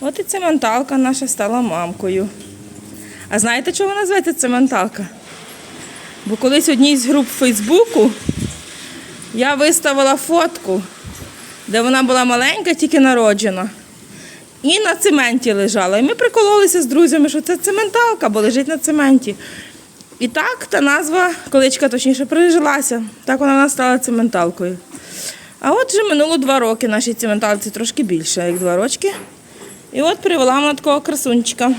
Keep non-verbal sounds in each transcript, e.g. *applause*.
От і цементалка наша стала мамкою. А знаєте, чого вона зветься цементалка? Бо колись одній з груп Фейсбуку я виставила фотку, де вона була маленька, тільки народжена. І на цементі лежала. І ми прикололися з друзями, що це цементалка, бо лежить на цементі. І так та назва, количка точніше, прижилася. Так вона стала цементалкою. А от вже минуло два роки нашій цементалці трошки більше, як два рочки. І от привела вона такого красунчика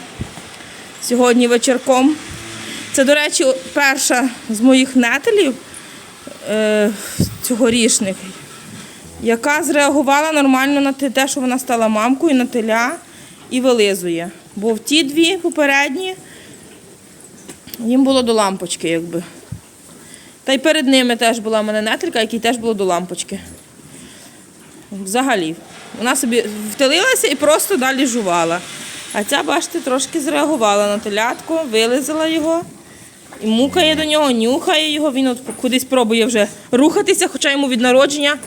сьогодні вечірком. Це, до речі, перша з моїх нетелів е, цьогорічних, яка зреагувала нормально на те, що вона стала мамкою на теля і вилизує. Бо в ті дві попередні їм було до лампочки, якби. Та й перед ними теж була в мене нетелька, якій теж було до лампочки. Взагалі. Вона собі втелилася і просто далі жувала. А ця, бачите, трошки зреагувала на телятку, вилизала його. І мукає до нього, нюхає його, він от кудись пробує вже рухатися, хоча йому від народження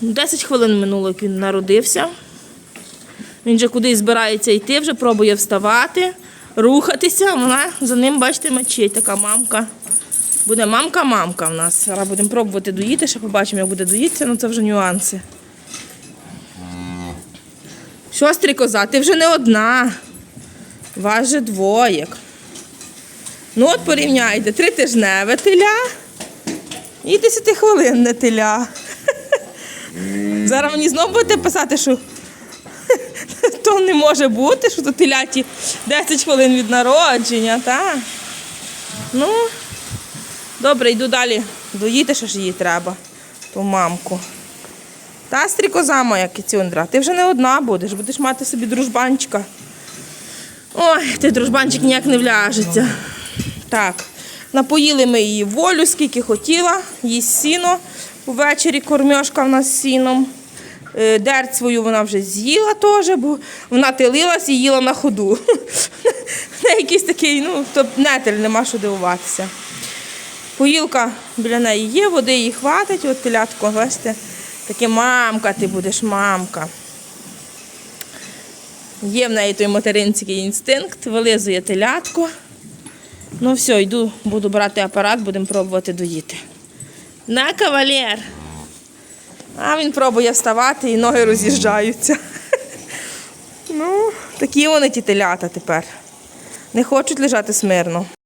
10 хвилин минуло, як він народився. Він вже кудись збирається йти, вже пробує вставати, рухатися. Вона за ним, бачите, мечить така мамка. Буде мамка-мамка в нас. Зараз будемо пробувати доїти, ще побачимо, як буде доїтися, ну це вже нюанси. Що, стрікоза, ти вже не одна. Вас же двоє. Ну от порівняйте, тритижневе теля і 10 хвилинне теля. *laughs* Зараз мені знову будете писати, що *laughs* то не може бути, що то теляті 10 хвилин від народження, так? Ну, добре, йду далі. Доїти, що ж їй треба, ту мамку. Та стрікоза моя кицюндра, ти вже не одна будеш, будеш мати собі дружбанчика. Ой, ти дружбанчик ніяк не вляжеться. Так, напоїли ми її волю, скільки хотіла, їсть сіно. Увечері кормьошка в нас з сіном. Е, Дерть свою вона вже з'їла теж, бо вона тилилась і їла на ходу. *laughs* Не якийсь такий, ну, то нетель, нема що дивуватися. Поїлка біля неї є, води їй хватить, от телятко, бачите, таке мамка, ти будеш мамка. Є в неї той материнський інстинкт, вилизує телятко. Ну все, йду, буду брати апарат, будемо пробувати доїти. На кавалер. А він пробує вставати і ноги роз'їжджаються. *laughs* Ну, такі вони ті телята тепер. Не хочуть лежати смирно.